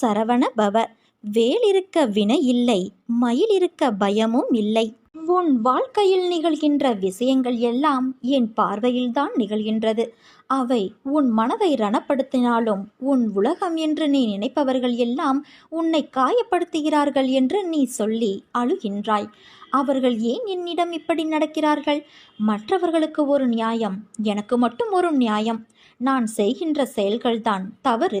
சரவண பவ. வேல் இருக்க வினை இல்லை மயில் இருக்க பயமும் இல்லை. உன் வாழ்க்கையில் நிகழ்கின்ற விஷயங்கள் எல்லாம் என் பார்வையில்தான் நிகழ்கின்றது. அவை உன் மனதை ரணப்படுத்தினாலும் உன் உலகம் என்று நீ நினைப்பவர்கள் எல்லாம் உன்னை காயப்படுத்துகிறார்கள் என்று நீ சொல்லி அழுகின்றாய். அவர்கள் ஏன் என்னிடம் இப்படி நடக்கிறார்கள்? மற்றவர்களுக்கு ஒரு நியாயம் எனக்கு மட்டும் ஒரு நியாயம். நான் செய்கின்ற செயல்கள்தான் தவறு.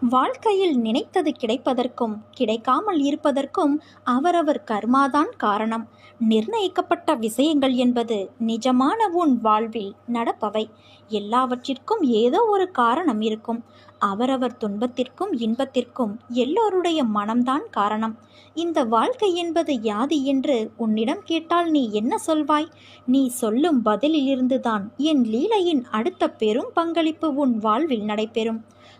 வாழ்க்கையில் நினைத்தது கிடைப்பதற்கும் கிடைக்காமல் இருப்பதற்கும் அவரவர் கர்மாதான் காரணம். நிர்ணயிக்கப்பட்ட விஷயங்கள் என்பது நிஜமான உன் வாழ்வில் நடப்பவை. எல்லாவற்றிற்கும் ஏதோ ஒரு காரணம் இருக்கும். அவரவர் துன்பத்திற்கும் இன்பத்திற்கும் எல்லோருடைய மனம்தான் காரணம். இந்த வாழ்க்கை என்பது யாது என்று உன்னிடம் கேட்டால் நீ என்ன சொல்வாய்? நீ சொல்லும் பதிலிலிருந்துதான் என் லீலையின் அடுத்த பெரும் பங்களிப்பு உன் வாழ்வில் நடைபெறும்.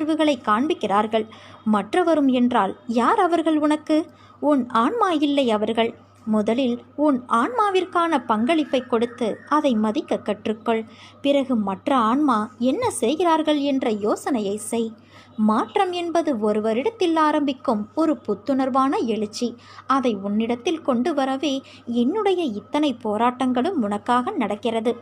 உணர்வுகளை காண்பிக்கிறார்கள். மற்றவரும் என்றால் யார் அவர்கள் உனக்கு? உன் ஆன்மா இல்லை அவர்கள். முதலில் உன் ஆன்மாவிற்கான பங்களிப்பை கொடுத்து அதை மதிக்க கற்றுக்கொள். பிறகு மற்ற ஆன்மா என்ன செய்கிறார்கள் என்ற யோசனையை செய். மாற்றம் என்பது ஒருவரிடத்தில் ஆரம்பிக்கும் ஒரு புத்துணர்வான எழுச்சி. அதை உன்னிடத்தில் கொண்டு வரவே என்னுடைய இத்தனை போராட்டங்களும் உனக்காக நடக்கிறது.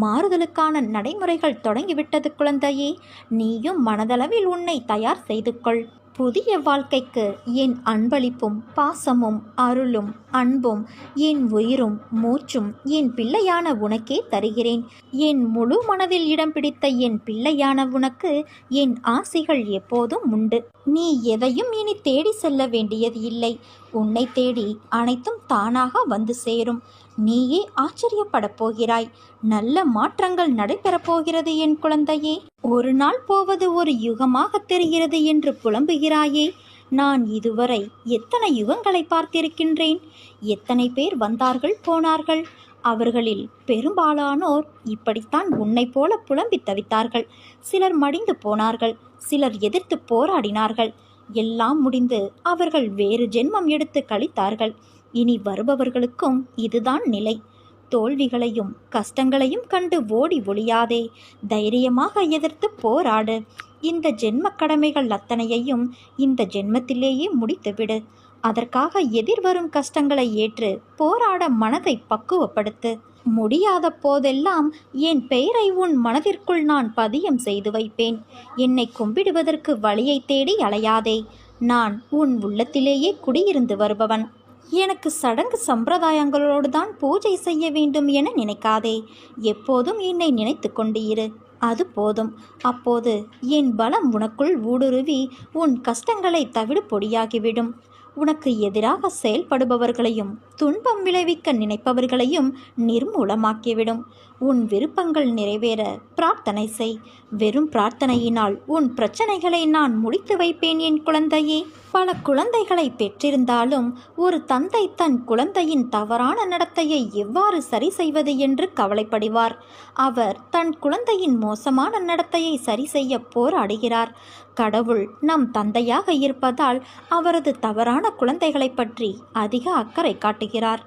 மாறுதலுக்கான நடைமுறைகள் தொடங்கிவிட்டது குழந்தையே. நீயும் மனதளவில் உன்னை தயார் செய்து கொள் புதிய வாழ்க்கைக்கு என் அன்பளிப்பும் பாசமும் அருளும் அன்பும் என் உயிரும் மூச்சும் என் பிள்ளையான உனக்கே தருகிறேன். என் முழு மனதில் இடம் பிடித்த என் பிள்ளையான உனக்கு என் ஆசைகள் எப்போதும் உண்டு. நீ எதையும் இனி தேடி செல்ல வேண்டியது இல்லை. உன்னை தேடி அனைத்தும் தானாக வந்து சேரும். நீயே ஆச்சரியப்படப் போகிறாய். நல்ல மாற்றங்கள் நடைபெறப் போகிறது என் குழந்தையே. ஒரு நாள் போவது ஒரு யுகமாக தெரிகிறது என்று புலம்புகிறாயே. நான் இதுவரை எத்தனை யுகங்களை பார்த்திருக்கின்றேன்? எத்தனை பேர் வந்தார்கள் போனார்கள்? அவர்களில் பெரும்பாலானோர் இப்படித்தான் உன்னை போல புலம்பி தவித்தார்கள். சிலர் மடிந்து போனார்கள். சிலர் எதிர்த்து போராடினார்கள். எல்லாம் முடிந்து அவர்கள் வேறு ஜென்மம் எடுத்து கழித்தார்கள். இனி வருபவர்களுக்கும் இதுதான் நிலை. தோல்விகளையும் கஷ்டங்களையும் கண்டு ஓடி ஒளியாதே. தைரியமாக எதிர்த்து போராடு. இந்த ஜென்ம கடமைகள் அத்தனையையும் இந்த ஜென்மத்திலேயே முடித்துவிடு. அதற்காக எதிர்வரும் கஷ்டங்களை ஏற்று போராட மனதை பக்குவப்படுத்து. முடியாத போதெல்லாம் என் பெயரை உன் மனதிற்குள் நான் பதியம் செய்து வைப்பேன். என்னை கும்பிடுவதற்கு வழியை தேடி அலையாதே. நான் உன் உள்ளத்திலேயே குடியிருந்து வருபவன். எனக்கு சடங்கு சம்பிரதாயங்களோடு தான் பூஜை செய்ய வேண்டும் என நினைக்காதே. எப்போதும் என்னை நினைத்து கொண்டு இரு. அது போதும். அப்போது என் பலம் உனக்குள் ஊடுருவி உன் கஷ்டங்களை தவிடு பொடியாகிவிடும். உனக்கு எதிராக செயல்படுபவர்களையும் துன்பம் விளைவிக்க நினைப்பவர்களையும் நிர்மூலமாக்கிவிடும். உன் விருப்பங்கள் நிறைவேற பிரார்த்தனை செய். வெறும் பிரார்த்தனையினால் உன் பிரச்சனைகளை நான் முடித்து வைப்பேன் என் குழந்தையே. பல குழந்தைகளை பெற்றிருந்தாலும் ஒரு தந்தை தன் குழந்தையின் தவறான நடத்தையை எவ்வாறு சரி செய்வது என்று கவலைப்படுவார். அவர் தன் குழந்தையின் மோசமான நடத்தையை சரி செய்ய போராடுகிறார். கடவுள் நம் தந்தையாக இருப்பதால் அவரது தவறான குழந்தைகளை பற்றி அதிக அக்கறை காட்டுகிறார்.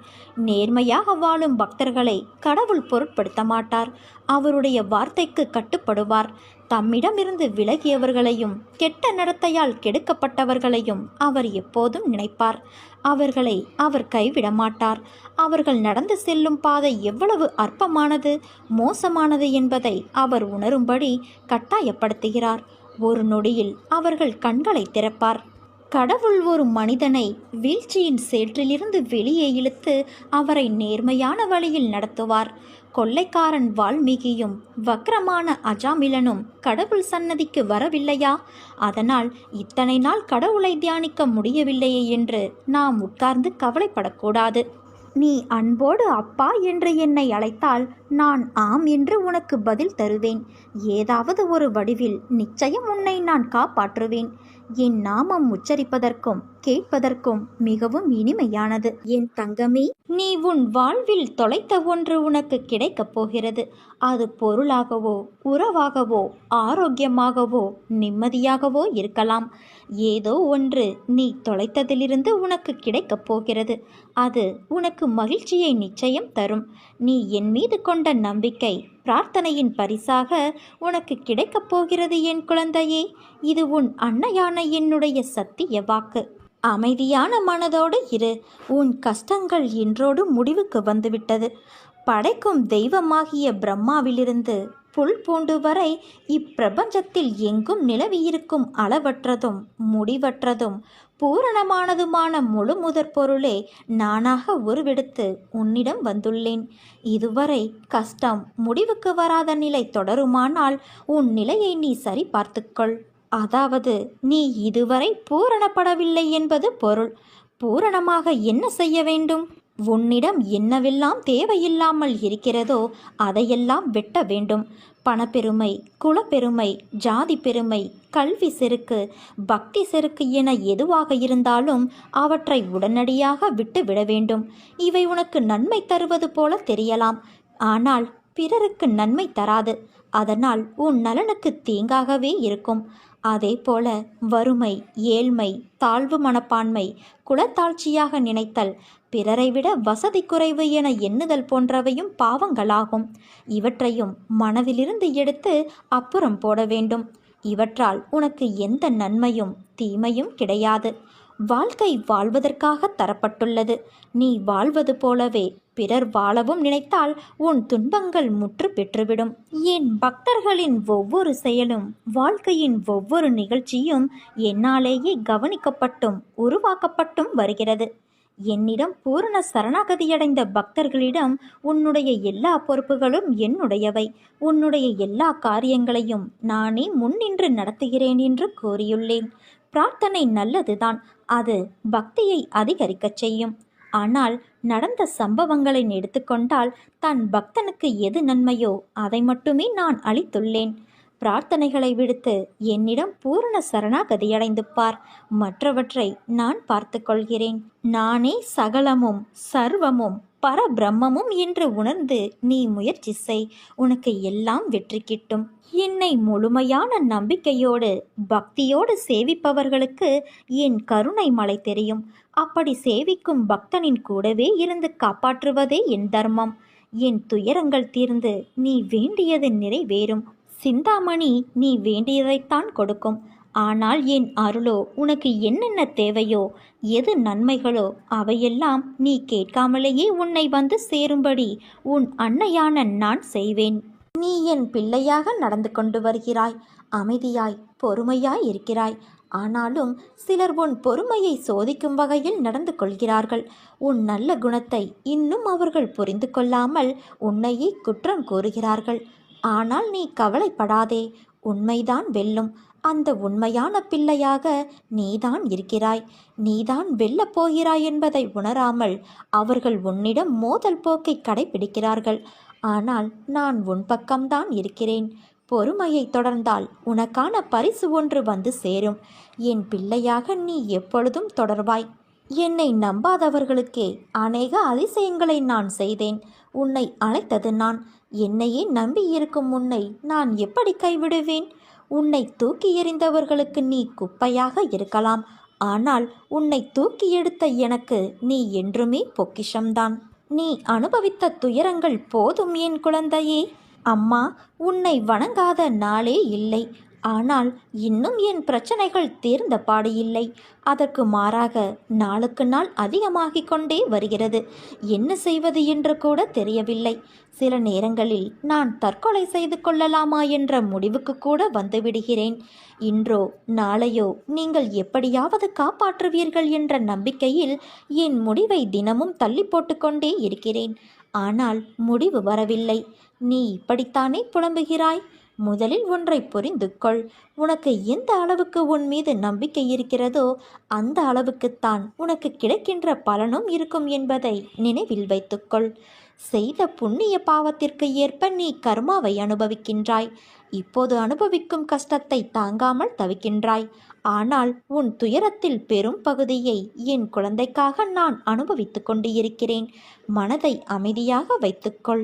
நேர்மையாக வாழும் பக்தர்களை கடவுள் பொருட்படுத்த மாட்டார். அவருடைய வார்த்தைக்கு கட்டுப்படுவார். தம்மிடமிருந்து விலகியவர்களையும் கெட்ட நடத்தையால் கெடுக்கப்பட்டவர்களையும் அவர் எப்போதும் நினைப்பார். அவர்களை அவர் கைவிட மாட்டார். அவர்கள் நடந்து செல்லும் பாதை எவ்வளவு அற்பமானது மோசமானது என்பதை அவர் உணரும்படி கட்டாயப்படுத்துகிறார். ஒரு நொடியில் அவர்கள் கண்களை திறப்பார். கடவுள் ஒரு மனிதனை வீழ்ச்சியின் சேற்றிலிருந்து வெளியே இழுத்து அவரை நேர்மையான வழியில் நடத்துவார். கொள்ளைக்காரன் வால்மீகியும் வக்ரமான அஜாமிலனும் கடவுள் சன்னதிக்கு வரவில்லையா? அதனால் இத்தனை நாள் கடவுளை தியானிக்க முடியவில்லையே என்று நாம் உட்கார்ந்து கவலைப்படக்கூடாது. நீ அன்போடு அப்பா என்று என்னை அழைத்தால் நான் ஆம் என்று உனக்கு பதில் தருவேன். ஏதாவது ஒரு வடிவில் நிச்சயம் உன்னை நான் காப்பாற்றுவேன். என் நாமம் உச்சரிப்பதற்கும் கேட்பதற்கும் மிகவும் இனிமையானது. என் தங்கமே நீ உன் வாழ்வில் தொலைத்த ஒன்று உனக்கு கிடைக்கப் போகிறது. அது பொருளாகவோ உறவாகவோ ஆரோக்கியமாகவோ நிம்மதியாகவோ இருக்கலாம். ஏதோ ஒன்று நீ தொலைத்ததிலிருந்து உனக்கு கிடைக்கப் போகிறது. அது உனக்கு மகிழ்ச்சியை நிச்சயம் தரும். நீ என் மீது கொண்ட நம்பிக்கை பிரார்த்தனையின் பரிசாக உனக்கு கிடைக்கப் போகிறது என் குழந்தையே. இது உன் அன்னையான என்னுடைய சத்திய வாக்கு. அமைதியான மனதோடு இரு. உன் கஷ்டங்கள் இன்றோடு முடிவுக்கு வந்துவிட்டது. படைக்கும் தெய்வமாகிய பிரம்மாவிலிருந்து புல் பூண்டு வரை இப்பிரபஞ்சத்தில் எங்கும் நிலவியிருக்கும் அளவற்றதும் முடிவற்றதும் பூரணமானதுமான முழு முதற் பொருளே நானாக உருவெடுத்து உன்னிடம் வந்துள்ளேன். இதுவரை கஷ்டம் முடிவுக்கு வராத நிலை தொடருமானால் உன் நிலையை நீ சரி பார்த்துக்கொள் அதாவது நீ இதுவரை பூரணப்படவில்லை என்பது பொருள். பூரணமாக என்ன செய்ய வேண்டும்? உன்னிடம் என்னவெல்லாம் தேவையில்லாமல் இருக்கிறதோ அதையெல்லாம் வெட்ட வேண்டும். பணப்பெருமை குலப்பெருமை ஜாதி பெருமை கல்வி செருக்கு பக்தி செருக்கு என எதுவாக இருந்தாலும் அவற்றை உடனடியாக விட்டு விட வேண்டும். இவை உனக்கு நன்மை தருவது போல தெரியலாம். ஆனால் பிறருக்கு நன்மை தராது. அதனால் உன் நலனுக்கு தீங்காகவே இருக்கும். அதே போல வறுமை ஏழ்மை தாழ்வு மனப்பான்மை குலத்தாழ்ச்சியாக நினைத்தல் பிறரை விட வசதி குறைவு என எண்ணுதல் போன்றவையும் பாவங்களாகும். இவற்றையும் மனதிலிருந்து எடுத்து அப்புறம் போட வேண்டும். இவற்றால் உனக்கு எந்த நன்மையும் தீமையும் கிடையாது. வாழ்க்கை வாழ்வதற்காக தரப்பட்டுள்ளது. நீ வாழ்வது போலவே பிறர் வாழவும் நினைத்தால் உன் துன்பங்கள் முற்று பெற்றுவிடும். என் பக்தர்களின் ஒவ்வொரு செயலும் வாழ்க்கையின் ஒவ்வொரு நிகழ்ச்சியும் என்னாலேயே கவனிக்கப்பட்டும் உருவாக்கப்பட்டும் வருகிறது. என்னிடம் பூரண சரணாகதியடைந்த பக்தர்களிடம் உன்னுடைய எல்லா பொறுப்புகளும் என்னுடையவை. உன்னுடைய எல்லா காரியங்களையும் நானே முன்னின்று நடத்துகிறேன் என்று கூறியுள்ளேன். பிரார்த்தனை நல்லதுதான். அது பக்தியை அதிகரிக்கச் செய்யும். ஆனால் நடந்த சம்பவங்களை எடுத்துக்கொண்டால் தன் பக்தனுக்கு எது நன்மையோ அதை மட்டுமே நான் அளித்துள்ளேன். பிரார்த்தனைகளை விடுத்து என்னிடம் பூரண சரணாகதியடைந்து பார். மற்றவற்றை நான் பார்த்து கொள்கிறேன். நானே சகலமும் சர்வமும் பரபிரம்மமும் என்று உணர்ந்து நீ முயற்சி செய் உனக்கு எல்லாம் வெற்றி கிட்டும். என்னை முழுமையான நம்பிக்கையோடு பக்தியோடு சேவிப்பவர்களுக்கு என் கருணை மலை தெரியும். அப்படி சேவிக்கும் பக்தனின் கூடவே இருந்து காப்பாற்றுவதே என் தர்மம். என் துயரங்கள் தீர்ந்து நீ வேண்டியது நிறைவேறும். சிந்தாமணி நீ வேண்டியதைத்தான் கொடுக்கும். ஆனால் என் அருளோ உனக்கு என்னென்ன தேவையோ எது நன்மைகளோ அவையெல்லாம் நீ கேட்காமலேயே உன்னை வந்து சேரும்படி உன் அன்னையான நான் செய்வேன். நீ என் பிள்ளையாக நடந்து கொண்டு வருகிறாய். அமைதியாய் பொறுமையாய் இருக்கிறாய். ஆனாலும் சிலர் உன் பொறுமையை சோதிக்கும் வகையில் நடந்து கொள்கிறார்கள். உன் நல்ல குணத்தை இன்னும் அவர்கள் புரிந்து கொள்ளாமல் உன்னையே குற்றம் கூறுகிறார்கள். ஆனால் நீ கவலைப்படாதே. உண்மைதான் வெல்லும். அந்த உண்மையான பிள்ளையாக நீதான் இருக்கிறாய். நீதான் வெல்லப் போகிறாய் என்பதை உணராமல் அவர்கள் உன்னிடம் மோதல் போக்கை கடைபிடிக்கிறார்கள் ஆனால் நான் உன் பக்கம்தான் இருக்கிறேன். பொறுமையை தொடர்ந்தால் உனக்கான பரிசு ஒன்று வந்து சேரும். என் பிள்ளையாக நீ எப்பொழுதும் தொடர்வாய். என்னை நம்பாதவர்களுக்கே அநேக அதிசயங்களை நான் செய்தேன். உன்னை அழைத்தது நான். என்னையே நம்பியிருக்கும் உன்னை நான் எப்படி கைவிடுவேன்? உன்னை தூக்கி எறிந்தவர்களுக்கு நீ குப்பையாக இருக்கலாம். ஆனால் உன்னை தூக்கி எடுத்த எனக்கு நீ என்றுமே பொக்கிஷம்தான். நீ அனுபவித்த துயரங்கள் போதும் என் குழந்தையே. அம்மா உன்னை வணங்காத நாளே இல்லை. ஆனால் இன்னும் என் பிரச்சனைகள் தீர்ந்த பாடு இல்லை. அதற்கு மாறாக நாளுக்கு நாள் அதிகமாகிக் கொண்டே வருகிறது. என்ன செய்வது என்று கூட தெரியவில்லை. சில நேரங்களில் நான் தற்கொலை செய்து கொள்ளலாமா என்ற முடிவுக்கு கூட வந்துவிடுகிறேன் இன்றோ நாளையோ நீங்கள் எப்படியாவது காப்பாற்றுவீர்கள் என்ற நம்பிக்கையில் என் முடிவை தினமும் தள்ளி போட்டுக்கொண்டே இருக்கிறேன். ஆனால் முடிவு வரவில்லை. நீ இப்படித்தானே புலம்புகிறாய்? முதலில் ஒன்றை புரிந்து கொள் உனக்கு எந்த அளவுக்கு உன் மீது நம்பிக்கை இருக்கிறதோ அந்த அளவுக்குத்தான் உனக்கு கிடைக்கின்ற பலனும் இருக்கும் என்பதை நினைவில் வைத்துக்கொள். செய்த புண்ணிய பாவத்திற்கு ஏற்ப நீ கர்மாவை அனுபவிக்கின்றாய். இப்போது அனுபவிக்கும் கஷ்டத்தை தாங்காமல் தவிக்கின்றாய். ஆனால் உன் துயரத்தில் பெரும் பகுதியை என் குழந்தைக்காக நான் அனுபவித்துக் கொண்டு இருக்கிறேன் மனதை அமைதியாக வைத்துக்கொள்.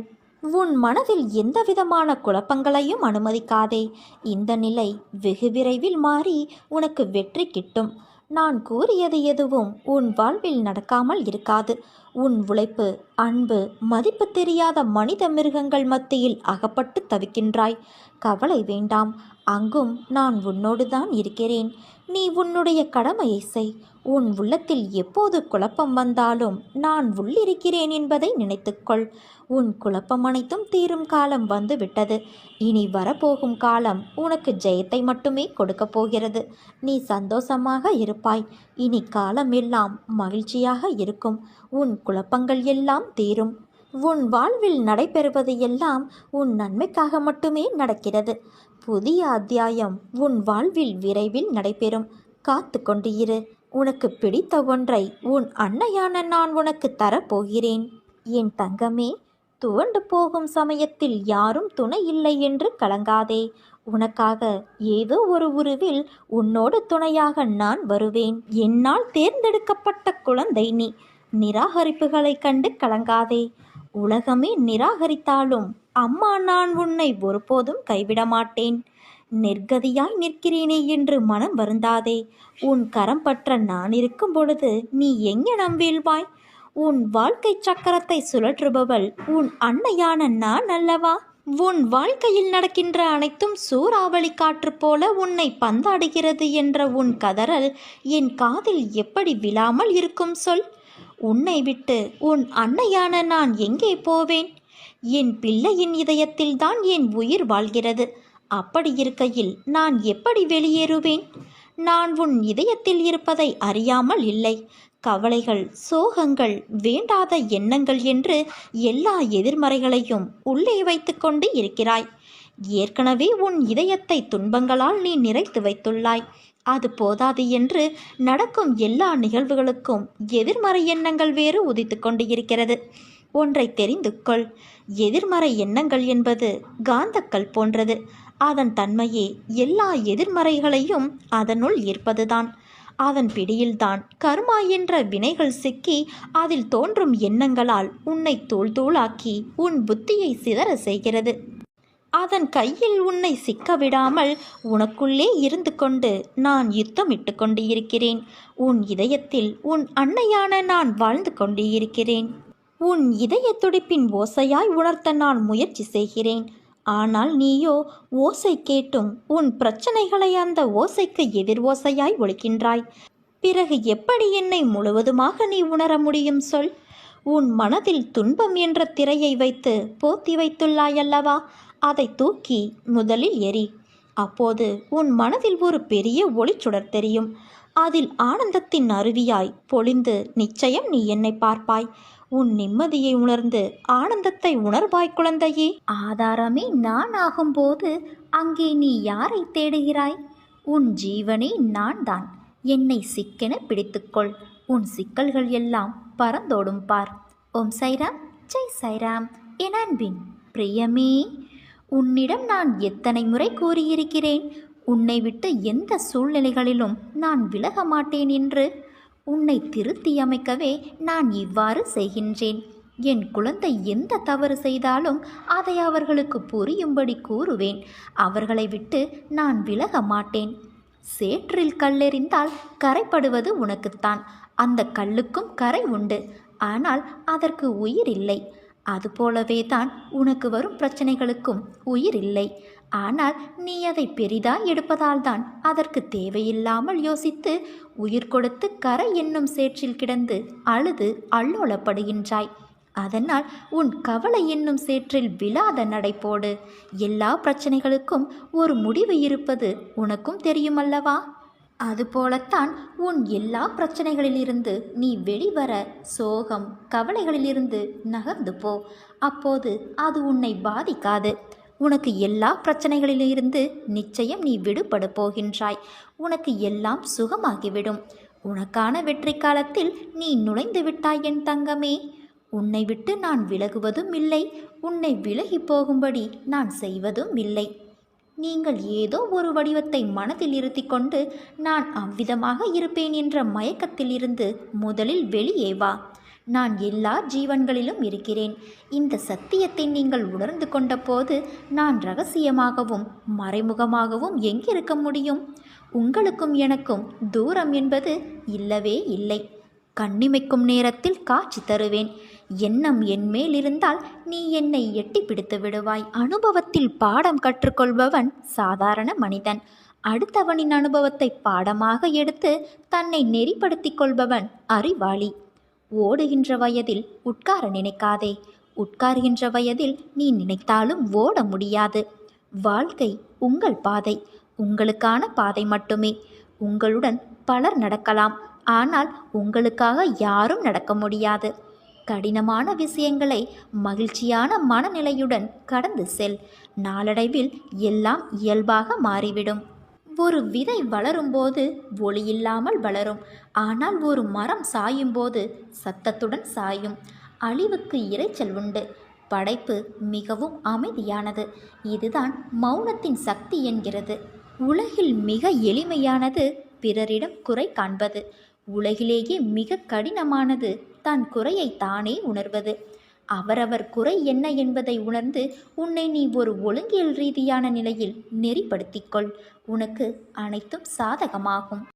உன் மனதில் எந்தவிதமான குழப்பங்களையும் அனுமதிக்காதே. இந்த நிலை வெகு விரைவில் மாறி உனக்கு வெற்றி கிட்டும். நான் கூறியது எதுவும் உன் வாழ்வில் நடக்காமல் இருக்காது. உன் உழைப்பு அன்பு மதிப்பு தெரியாத மனித மிருகங்கள் மத்தியில் அகப்பட்டு தவிக்கின்றாய். கவலை வேண்டாம். அங்கும் நான் உன்னோடு தான் இருக்கிறேன். நீ உன்னுடைய கடமையை செய். உன் உள்ளத்தில் எப்போது குழப்பம் வந்தாலும் நான் உள்ளிருக்கிறேன் என்பதை நினைத்துக்கொள். உன் குழப்பம் அனைத்தும் தீரும் காலம் வந்து விட்டது இனி வரப்போகும் காலம் உனக்கு ஜெயத்தை மட்டுமே கொடுக்கப் போகிறது. நீ சந்தோஷமாக இருப்பாய். இனி காலம் எல்லாம் மகிழ்ச்சியாக இருக்கும். உன் குழப்பங்கள் எல்லாம் தீரும். உன் வாழ்வில் நடைபெறுவது எல்லாம் உன் நன்மைக்காக மட்டுமே நடக்கிறது. புதிய அத்தியாயம் உன் வாழ்வில் விரைவில் நடைபெறும். காத்து கொண்டு இரு உனக்கு பிடித்த ஒன்றை உன் அன்னையான நான் உனக்கு தரப்போகிறேன். என் தங்கமே துவண்டு போகும் சமயத்தில் யாரும் துணை இல்லை என்று கலங்காதே. உனக்காக ஏதோ ஒரு உருவில் உன்னோடு துணையாக நான் வருவேன். என்னால் தேர்ந்தெடுக்கப்பட்ட குழந்தை நீ. நிராகரிப்புகளை கண்டு கலங்காதே. உலகமே நிராகரித்தாலும் அம்மா நான் உன்னை ஒருபோதும் கைவிட மாட்டேன். நெற்கதியாய் நிற்கிறேனே என்று மனம் வருந்தாதே. உன் கரம் பற்ற நான் இருக்கும் பொழுது நீ எங்கே நம்பீழ்வாய் உன் வாழ்க்கை சக்கரத்தை சுழற்றுபவள் உன் அன்னையான நான் அல்லவா? உன் வாழ்க்கையில் நடக்கின்ற அனைத்தும் சூறாவளி காற்று போல உன்னை பந்தாடுகிறது என்ற உன் கதறல் என் காதில் எப்படி விழாமல் இருக்கும் சொல்? உன்னை விட்டு உன் அன்னையான நான் எங்கே போவேன்? என் பிள்ளையின் இதயத்தில்தான் என் உயிர் வாழ்கிறது. அப்படி இருக்கையில் நான் எப்படி வெளியேறுவேன்? நான் உன் இதயத்தில் இருப்பதை அறியாமல் இல்லை. கவலைகள் சோகங்கள் வேண்டாத எண்ணங்கள் என்று எல்லா எதிர்மறைகளையும் உள்ளே வைத்துக்கொண்டு இருக்கிறாய். ஏற்கனவே உன் இதயத்தை துன்பங்களால் நீ நிறைத்து வைத்துள்ளாய். அது போதாது என்று நடக்கும் எல்லா நிகழ்வுகளுக்கும் எதிர்மறை எண்ணங்கள் வேறு உதித்து கொண்டு இருக்கிறது ஒன்றை தெரிந்து கொள். எதிர்மறை எண்ணங்கள் என்பது காந்தக்கல் போன்றது. அதன் தன்மையே எல்லா எதிர்மறைகளையும் அதனுள் ஈர்ப்பதுதான். அதன் பிடியில்தான் கர்மா என்ற வினைகள் சிக்கி அதில் தோன்றும் எண்ணங்களால் உன்னை தூள் தூளாக்கி உன் புத்தியை சிதற செய்கிறது. அதன் கையில் உன்னை சிக்க விடாமல் உனக்குள்ளே இருந்து கொண்டு நான் யுத்தமிட்டு கொண்டு இருக்கிறேன் உன் இதயத்தில் உன் அன்னையான நான் வாழ்ந்து கொண்டு இருக்கிறேன் உன் இதய துடிப்பின் ஓசையாய் உணர்த்த நான் முயற்சி செய்கிறேன். ஆனால் நீயோ ஓசை கேட்டும். உன் பிரச்சனைகளை அந்த ஓசைக்கு எதிர் ஓசையாய் ஒழிக்கின்றாய். பிறகு எப்படி என்னை முழுவதுமாக நீ உணர முடியும் சொல். உன் மனதில் துன்பம் என்ற திரையை வைத்து போத்தி வைத்துள்ளாயல்லவா? அதை தூக்கி முதலில் எரி அப்போது உன் மனதில் ஒரு பெரிய ஒளிச்சுடர் தெரியும். அதில் ஆனந்தத்தின் அருவியாய் பொழிந்து நிச்சயம் நீ என்னை பார்ப்பாய். உன் நிம்மதியை உணர்ந்து ஆனந்தத்தை உணர்வாய் குழந்தையே. ஆதாரமே நான் ஆகும்போது அங்கே நீ யாரை தேடுகிறாய்? உன் ஜீவனே நான் தான் என்னை சிக்கென பிடித்துக்கொள். உன் சிக்கல்கள் எல்லாம் பறந்தோடும் பார். ஓம் சைராம். ஜெய் சைராம். என் அன்பின் பிரியமே உன்னிடம் நான் எத்தனை முறை கூறியிருக்கிறேன்? உன்னை விட்டு எந்த சூழ்நிலைகளிலும் நான் விலக மாட்டேன் என்று உன்னை திருத்தியமைக்கவே நான் இவ்வாறு செய்கின்றேன். என் குழந்தை எந்த தவறு செய்தாலும் அதை அவர்களுக்கு புரியும்படி கூறுவேன். அவர்களை விட்டு நான் விலக மாட்டேன். சேற்றில் கல்லெறிந்தால் கரைப்படுவது உனக்குத்தான். அந்த கல்லுக்கும் கரை உண்டு. ஆனால் அதற்கு உயிர் இல்லை. அதுபோலவே தான் உனக்கு வரும் பிரச்சனைகளுக்கும் உயிர் இல்லை. ஆனால் நீ அதை பெரிதாய் எடுப்பதால் தான் அதற்கு தேவையில்லாமல் யோசித்து உயிர் கொடுத்து கரை என்னும் சேற்றில் கிடந்து அழுது அல்லோலப்படுகின்றாய். அதனால் உன் கவலை என்னும் சேற்றில் விழாத நடைபோடு எல்லா பிரச்சனைகளுக்கும் ஒரு முடிவு இருப்பது உனக்கும் தெரியுமல்லவா? அதுபோலத்தான் உன் எல்லா பிரச்சனைகளிலிருந்து நீ வெளிவர சோகம் கவலைகளிலிருந்து நகர்ந்து போ. அப்போது அது உன்னை பாதிக்காது. உனக்கு எல்லா பிரச்சனைகளிலிருந்து நிச்சயம் நீ விடுபட போகின்றாய். உனக்கு எல்லாம் சுகமாகிவிடும். உனக்கான வெற்றி காலத்தில் நீ நுழைந்து விட்டாய் என் தங்கமே. உன்னை விட்டு நான் விலகுவதும் இல்லை. உன்னை விலகி போகும்படி நான் செய்வதும் இல்லை. நீங்கள் ஏதோ ஒரு வடிவத்தை மனதில் இருத்தி கொண்டு நான் அவ்விதமாக இருப்பேன் என்ற மயக்கத்தில் இருந்து முதலில் வெளியே வா. நான் எல்லா ஜீவன்களிலும் இருக்கிறேன். இந்த சத்தியத்தை நீங்கள் உணர்ந்து கொண்ட போது நான் ரகசியமாகவும் மறைமுகமாகவும் எங்கிருக்க முடியும்? உங்களுக்கும் எனக்கும் தூரம் என்பது இல்லவே இல்லை. கண்ணிமைக்கும் நேரத்தில் காட்சி தருவேன். எண்ணம் என்மேல் இருந்தால் நீ என்னை எட்டி பிடித்து விடுவாய். அனுபவத்தில் பாடம் கற்றுக்கொள்பவன் சாதாரண மனிதன். அடுத்தவனின் அனுபவத்தை பாடமாக எடுத்து தன்னை நெறிப்படுத்திக் கொள்பவன் அறிவாளி. ஓடுகின்ற வயதில் உட்கார நினைக்காதே. உட்காருகின்ற வயதில் நீ நினைத்தாலும் ஓட முடியாது. வாழ்க்கை உங்கள் பாதை. உங்களுக்கான பாதை மட்டுமே. உங்களுடன் பலர் நடக்கலாம். ஆனால் உங்களுக்காக யாரும் நடக்க முடியாது. கடினமான விஷயங்களை மகிழ்ச்சியான மனநிலையுடன் கடந்து செல். நாளடைவில் எல்லாம் இயல்பாக மாறிவிடும். ஒரு விதை வளரும்போது ஒளியில்லாமல் வளரும். ஆனால் ஒரு மரம் சாயும்போது சத்தத்துடன் சாயும். அழிவுக்கு இரைச்சல் உண்டு. படைப்பு மிகவும் அமைதியானது. இதுதான் மௌனத்தின் சக்தி என்கிறது. உலகில் மிக எளிமையானது பிறரிடம் குறை காண்பது. உலகிலேயே மிக கடினமானது தான் குறையை தானே உணர்வது. அவரவர் குறை என்ன என்பதை உணர்ந்து உன்னை நீ ஒரு ஒழுங்கியல் ரீதியான நிலையில் நெறிப்படுத்திக்கொள் உனக்கு அனைத்தும் சாதகமாகும்.